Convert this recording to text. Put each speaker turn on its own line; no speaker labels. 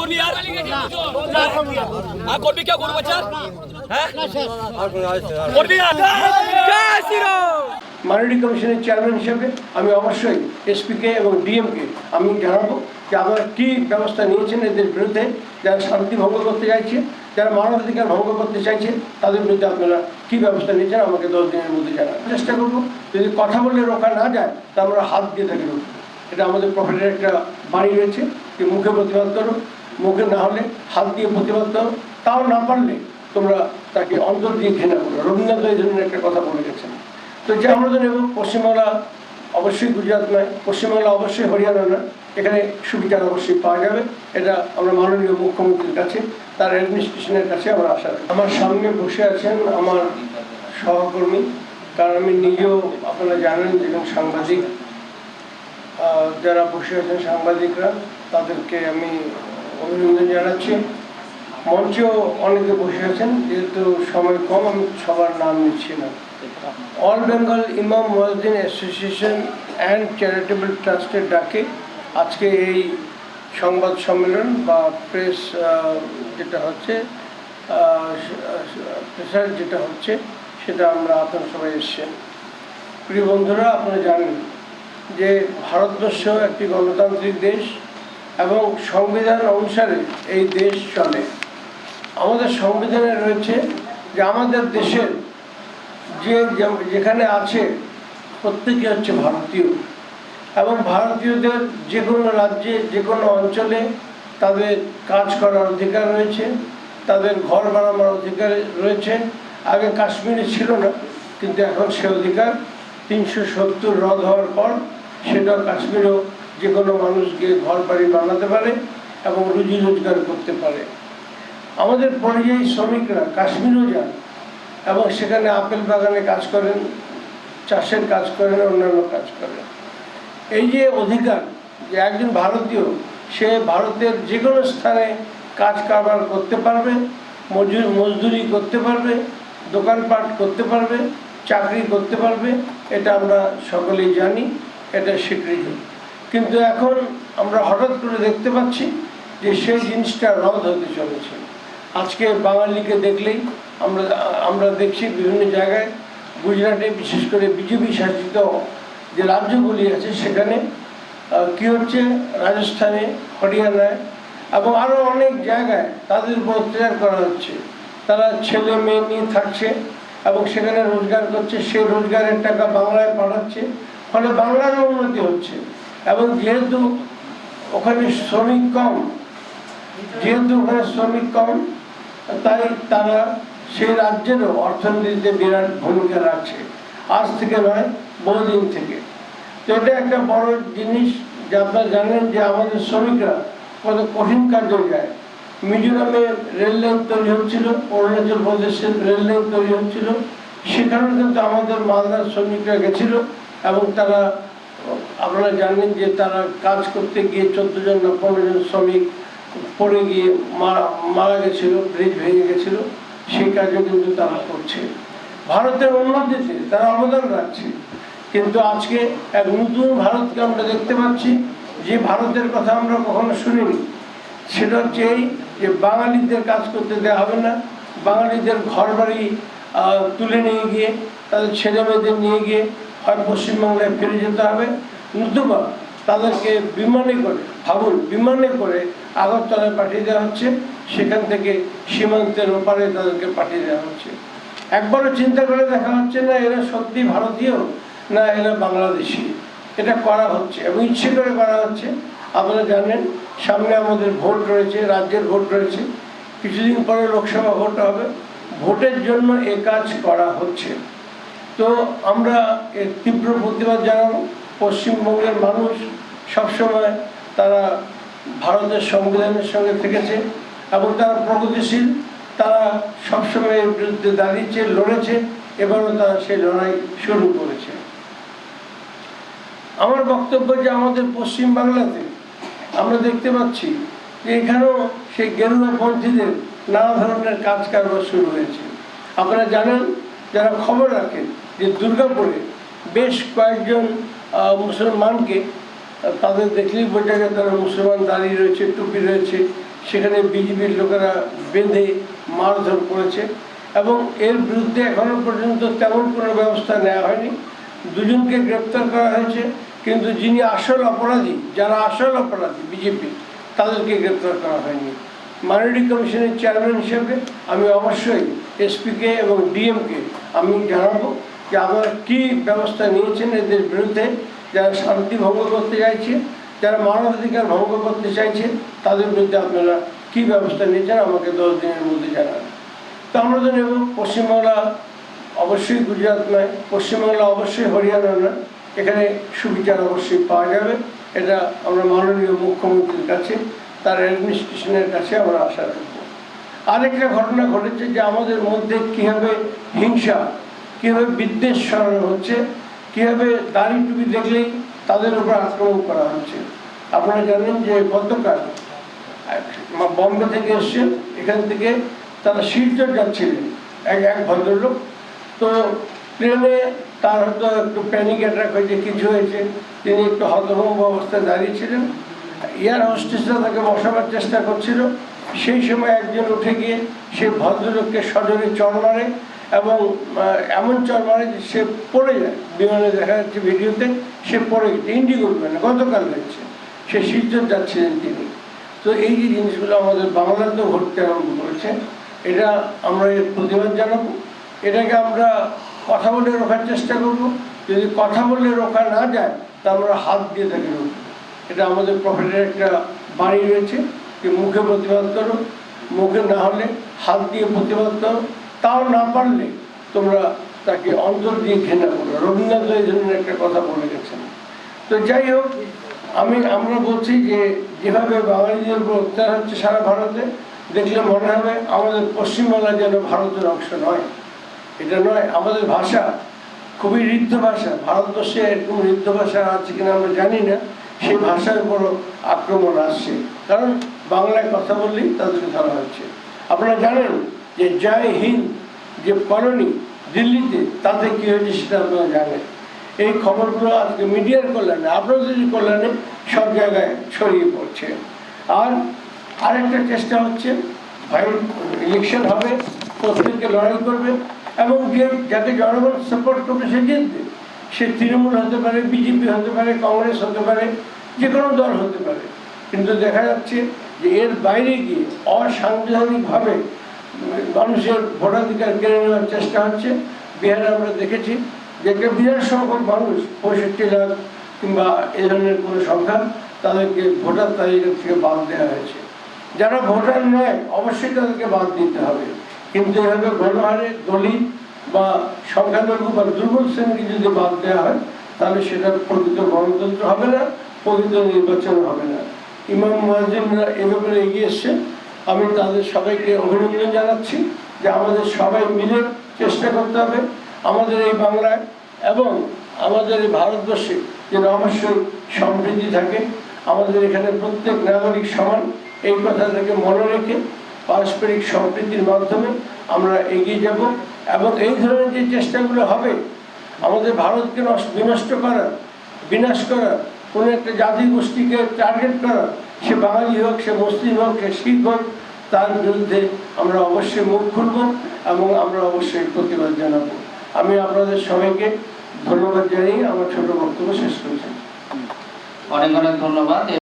করবি আর? আর করবি বাচ্চা হ্যাঁ? জয়
কমিশনের চেয়ারম্যান হিসেবে আমি অবশ্যই এসপিকে এবং ডিএমকে আমি জানাব যে আপনারা কী ব্যবস্থা নিয়েছেন এদের বিরুদ্ধে, যারা শান্তি ভঙ্গ করতে চাইছে, যারা মানবাধিকার ভঙ্গ করতে চাইছে, তাদের বিরুদ্ধে আপনারা কী ব্যবস্থা নিয়েছেন আমাকে দশ দিনের মধ্যে জানান চেষ্টা করব, যদি কথা বলে রোকা না যায় তা আমরা হাত দিয়ে থাকি এটা আমাদের প্রফিটের একটা বাণী রয়েছে, যে মুখে প্রতিবাদ করো মুখে না হলে, হাত দিয়ে প্রতিবাদ করো তাও না পারলে তোমরা তাকে অন্তর দিয়ে ঘৃণা করো। রবীন্দ্রনাথ এই ধরনের একটা কথা বলে গেছেন। তো যে আমরা পশ্চিমবাংলা অবশ্যই গুজরাট নয়, পশ্চিমবাংলা অবশ্যই হরিয়ানা না এখানে সুবিচার অবশ্যই পাওয়া যাবে। এটা আমরা মাননীয় মুখ্যমন্ত্রীর কাছে, তার অ্যাডমিনিস্ট্রেশনের কাছে আমরা আশা রাখি। আমার সামনে বসে আছেন আমার সহকর্মী, কারণ আমি নিজেও আপনারা জানেন যে সাংবাদিক। যারা বসে আছেন সাংবাদিকরা, তাদেরকে আমি অভিনন্দন জানাচ্ছি। মঞ্চেও অনেকে বসে আছেন, যেহেতু সময় কম, আমি সবার নাম নিচ্ছি না। অল বেঙ্গল ইমাম মসজিদ অ্যাসোসিয়েশন অ্যান্ড চ্যারিটেবল ট্রাস্টের ডাকে আজকে এই সংবাদ সম্মেলন বা প্রেস যেটা হচ্ছে প্রেসার যেটা হচ্ছে, সেটা আমরা আপনারা সবাই এসছেন। প্রিয় বন্ধুরা, আপনারা জানেন যে ভারতবর্ষ একটি গণতান্ত্রিক দেশ। এবং সংবিধান অনুসারে এই দেশ চলে। আমাদের সংবিধানে রয়েছে যে আমাদের দেশের যে যেখানে আছে প্রত্যেকে হচ্ছে ভারতীয়। এবং ভারতীয়দের যে কোনো রাজ্যে যে কোনো অঞ্চলে তাদের কাজ করার অধিকার রয়েছে, তাদের ঘর বানানোর অধিকার রয়েছে। আগে কাশ্মীরে ছিল না, কিন্তু এখন সে অধিকার। তিনশো সত্তর রদ হওয়ার পর সেটা কাশ্মীরেও যে কোনো মানুষকে ঘর বাড়ি বানাতে পারে এবং রুজি রোজগার করতে পারে। আমাদের পরিযায়ী শ্রমিকরা কাশ্মীরও যান এবং সেখানে আপেল বাগানে কাজ করেন, চাষের কাজ করেন, অন্যান্য কাজ করেন। এই যে অধিকার যে একজন ভারতীয়, সে ভারতের যে কোনো স্থানে কাজ কারবার করতে পারবে, মজুর, মজদুরি করতে পারবে, দোকানপাট করতে পারবে, চাকরি করতে পারবে, এটা আমরা সকলেই জানি, এটা স্বীকৃত। কিন্তু এখন আমরা হঠাৎ করে দেখতে পাচ্ছি যে সেই জিনিসটা রদ হতে চলেছে। আজকে বাঙালিকে দেখলেই আমরা আমরা দেখছি বিভিন্ন জায়গায় গুজরাটে বিশেষ করে বিজেপি শাসিত যে রাজ্যগুলি আছে, সেখানে কি হচ্ছে? রাজস্থানে হরিয়ানায় এবং আরও অনেক জায়গায় তাদের উপর অত্যাচার করা হচ্ছে। তারা ছেলে মেয়ে নিয়ে থাকছে এবং সেখানে রোজগার করছে। সেই রোজগারের টাকা বাংলায় পাঠাচ্ছে। ফলে বাংলারও উন্নতি হচ্ছে। এবং যেহেতু ওখানে শ্রমিক কম, যেহেতু ওখানে শ্রমিক কম, তাই তারা সেই রাজ্যেরও অর্থনীতিতে বিরাট ভূমিকা রাখছে। আজ থেকে নয়, বহুদিন থেকে। তো এটা একটা বড় জিনিস যে আপনারা জানেন যে আমাদের শ্রমিকরা কত কঠিন কাজে যায়। মিজোরামে রেল লাইন তৈরি হচ্ছিল, অরুণাচল প্রদেশের রেল লাইন তৈরি হচ্ছিল। সেখানেও কিন্তু আমাদের মালদার শ্রমিকরা গেছিল এবং তারা আপনারা জানেন যে তারা কাজ করতে গিয়ে চোদ্দ জন না পনেরো জন শ্রমিক পড়ে গিয়ে মারা মারা গেছিল, ব্রিজ ভেঙে গেছিল। সেই কাজও কিন্তু তারা করছে। ভারতের উন্নতিতে তারা অবদান রাখছে। কিন্তু আজকে এক নতুন ভারতকে আমরা দেখতে পাচ্ছি, যে ভারতের কথা আমরা কখনো শুনিনি। সেটা হচ্ছে এই যে বাঙালিদের কাজ করতে দেওয়া হবে না। বাঙালিদের ঘর বাড়ি তুলে নিয়ে গিয়ে, তাদের ছেলে মেয়েদের নিয়ে গিয়ে হয় পশ্চিমবাংলায় ফিরে যেতে হবে। নতুবা তাদেরকে বিমানে করে ভাবুন বিমানে করে আগরতলায় পাঠিয়ে দেওয়া হচ্ছে। সেখান থেকে সীমান্তের ওপারে তাদেরকে পাঠিয়ে দেওয়া হচ্ছে। একবারও চিন্তা করে দেখা হচ্ছে না এরা সত্যি ভারতীয় না এরা বাংলাদেশি। এটা করা হচ্ছে এবং ইচ্ছে করে করা হচ্ছে। আপনারা জানেন, সামনে আমাদের ভোট রয়েছে, রাজ্যের ভোট রয়েছে। কিছুদিন পরে লোকসভা ভোট হবে। ভোটের জন্য এ কাজ করা হচ্ছে। তো আমরা এর তীব্র প্রতিবাদ জানাব। পশ্চিমবঙ্গের মানুষ সবসময় তারা ভারতের সংবিধানের সঙ্গে থেকেছে এবং তারা প্রগতিশীল, তারা সবসময় এর বিরুদ্ধে দাঁড়িয়েছে, লড়েছে, এবারও তারা সেই লড়াই শুরু করেছে। আমার বক্তব্য যে আমাদের পশ্চিম বাংলাতে আমরা দেখতে পাচ্ছি যে এখানেও সেই গেরুয়া পন্থীদের নানা ধরনের কাজ কারবার শুরু হয়েছে। আপনারা জানেন, যারা খবর রাখেন যে দুর্গাপুরে বেশ কয়েকজন মুসলমানকে তাদের দেখলেই বোঝা যায় তারা মুসলমান দাঁড়িয়ে রয়েছে, টুপি রয়েছে। সেখানে বিজেপির লোকেরা বেঁধে মারধর করেছে এবং এর বিরুদ্ধে এখনও পর্যন্ত তেমন কোনো ব্যবস্থা নেওয়া হয়নি। দুজনকে গ্রেপ্তার করা হয়েছে, কিন্তু যিনি আসল অপরাধী, যারা আসল অপরাধী বিজেপি, তাদেরকে গ্রেপ্তার করা হয়নি। মাইনরিটি কমিশনের চেয়ারম্যান হিসেবে আমি অবশ্যই এসপিকে এবং ডিএমকে আমি জানাব। যে আপনারা কী ব্যবস্থা নিয়েছেন এদের বিরুদ্ধে, যারা শান্তি ভঙ্গ করতে চাইছে, যারা মানবাধিকার ভঙ্গ করতে চাইছে, তাদের বিরুদ্ধে আপনারা কী ব্যবস্থা নিয়েছেন আমাকে দশ দিনের মধ্যে জানান। তো আমরা তো নেব পশ্চিমবাংলা, অবশ্যই গুজরাট নয়, পশ্চিমবাংলা অবশ্যই হরিয়ানা নয়, এখানে সুবিচার অবশ্যই পাওয়া যাবে, এটা আমরা মাননীয় মুখ্যমন্ত্রীর কাছে, তার অ্যাডমিনিস্ট্রেশনের কাছে আমরা আশা রাখব। আরেকটা ঘটনা ঘটেছে যে আমাদের মধ্যে কীভাবে হিংসা কীভাবে বিদ্বেষ সরানো হচ্ছে, কীভাবে দাড়ি টুপি দেখলেই তাদের উপর আক্রমণ করা হচ্ছে। আপনারা জানেন যে গতকাল বম্বে থেকে এসছেন এখান থেকে তারা শিলচর যাচ্ছিলেন, এক এক ভদ্রলোক। তো ট্রেনে তার হয়তো একটু প্যানিক অ্যাটাক হয়েছে, কিছু হয়েছে, তিনি একটু হতভম্ব অবস্থায় দাঁড়িয়েছিলেন। এয়ার হোস্টেসরা তাকে বসাবার চেষ্টা করছিল। সেই সময় একজন উঠে গিয়ে সে ভদ্রলোককে সজোরে চড় মারে। এবং এমন চর মারে যে সে পড়ে যায়। বিমানে দেখা যাচ্ছে ভিডিওতে সে পড়ে গেছে। ইন্ডিগো বিমানে গতকাল হয়েছে। সে শিলচর যাচ্ছিলেন তিনি। তো এই যে জিনিসগুলো আমাদের বাংলাতেও ঘটতে আরম্ভ করেছে এটা আমরা এর প্রতিবাদ জানাব। এটাকে আমরা কথা বলে রোখার চেষ্টা করব। যদি কথা বলে রোখা না যায়, তা আমরা হাত দিয়ে তাকে রোখব। এটা আমাদের প্রফেটের একটা বাড়ি রয়েছে। যে মুখে প্রতিবাদ করো মুখে না হলে হাত দিয়ে প্রতিবাদ করো তাও না পারলে তোমরা তাকে অন্তর দিয়ে ঘৃণা করো। রবীন্দ্রনাথ এই ধরনের একটা কথা বলে গেছেন। তো যাই হোক, আমি, আমরা বলছি যে যেভাবে বাঙালিদের উপর অত্যাচার হচ্ছে সারা ভারতে, দেখলে মনে হবে আমাদের পশ্চিমবাংলা যেন ভারতের অংশ নয়। এটা নয়, আমাদের ভাষা খুবই ঋদ্ধ ভাষা। ভারতবর্ষে এরকম ঋদ্ধ ভাষা আছে কিনা আমরা জানি না। সেই ভাষার উপরও আক্রমণ আসছে। কারণ বাংলায় কথা বললেই তাদেরকে ধরা হচ্ছে। আপনারা জানেন যে জয় হিন্দ, যে কলোনি দিল্লিতে, তাতে কী হয়েছে সেটা আপনারা জানেন। এই খবরগুলো আজকে মিডিয়ার কল্যাণে, আপনাদের কল্যাণে সব জায়গায় ছড়িয়ে পড়ছে। আর আরেকটা চেষ্টা হচ্ছে, ভাই ইলেকশন হবে, প্রত্যেককে লড়াই করবে, এবং যে যাকে জনগণ সাপোর্ট করবে, সে জিতবে। সে তৃণমূল হতে পারে, বিজেপি হতে পারে, কংগ্রেস হতে পারে যে কোনো দল হতে পারে। কিন্তু দেখা যাচ্ছে যে এর বাইরে গিয়ে অসাংবিধানিকভাবে মানুষের ভোটাধিকার কেড়ে নেওয়ার চেষ্টা হচ্ছে। বিহারে আমরা দেখেছি যে বিরাট সংখ্যক মানুষ, পঁয়ষট্টি লাখ কিংবা এ ধরনের কোনো সংখ্যা তাদেরকে ভোটার তালিকা থেকে বাদ দেওয়া হয়েছে। যারা ভোটার নয়, অবশ্যই তাদেরকে বাদ দিতে হবে। কিন্তু এভাবে গণহারে দলিত বা সংখ্যালঘু বা দুর্বল শ্রেণীকে যদি বাদ দেওয়া হয়, তাহলে সেটা প্রকৃত গণতন্ত্র হবে না, প্রকৃত নির্বাচন হবে না। ইমাম মুয়াজ্জিনরা এ ব্যাপারে এগিয়ে এসছেন। আমি তাদের সবাইকে অভিনন্দন জানাচ্ছি যে আমাদের সবাই মিলে চেষ্টা করতে হবে আমাদের এই বাংলায় এবং আমাদের এই ভারতবর্ষে যেন অবশ্যই সমৃদ্ধি থাকে, আমাদের এখানে প্রত্যেক নাগরিক সমান। এই কথাটাকে মনে রেখে পারস্পরিক সম্প্রীতির মাধ্যমে আমরা এগিয়ে যাব এবং এই ধরনের যে চেষ্টাগুলো হবে, আমাদের ভারতকে নষ্ট, বিনষ্ট করা, বিনাশ করা, কোনো একটা জাতি গোষ্ঠীকে টার্গেট করা, সে বাঙালি হোক, সে মুসলিম হোক, সে শিখ হোক তার বিরুদ্ধে আমরা অবশ্যই মুখ খুলব এবং আমরা অবশ্যই প্রতিবাদ জানাব। আমি আপনাদের সবাইকে ধন্যবাদ জানিয়ে আমার ছোট বক্তব্য শেষ করছি।
অনেক অনেক ধন্যবাদ।